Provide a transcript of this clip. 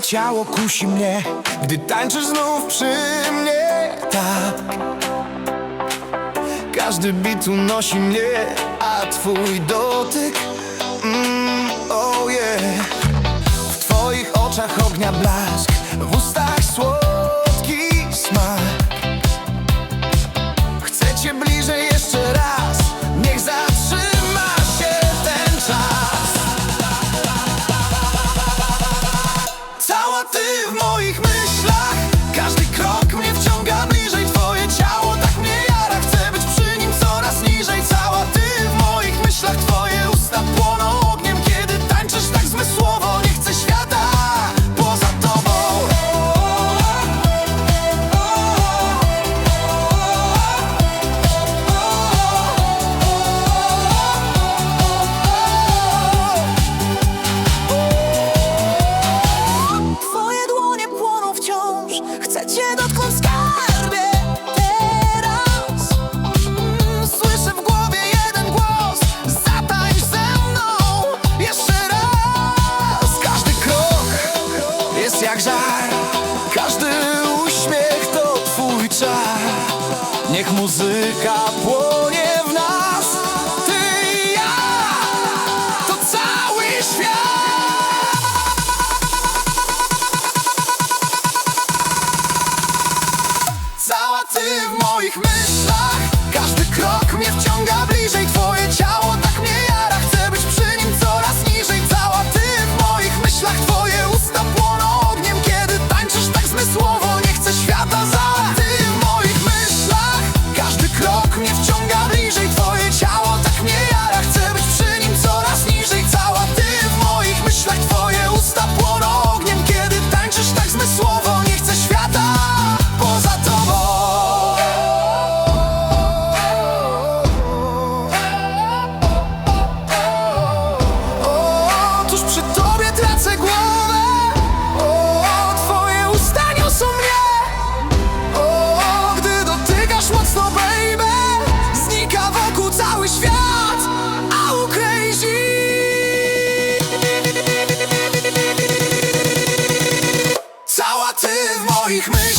Ciało kusi mnie Gdy tańczysz znów przy mnie. Tak. Każdy bit unosi mnie A twój dom Każdy uśmiech to twój czar Niech muzyka płonie w nas Ty i ja To cały świat. Cała ty w moich myślach Każdy krok mnie wciąga. ik mych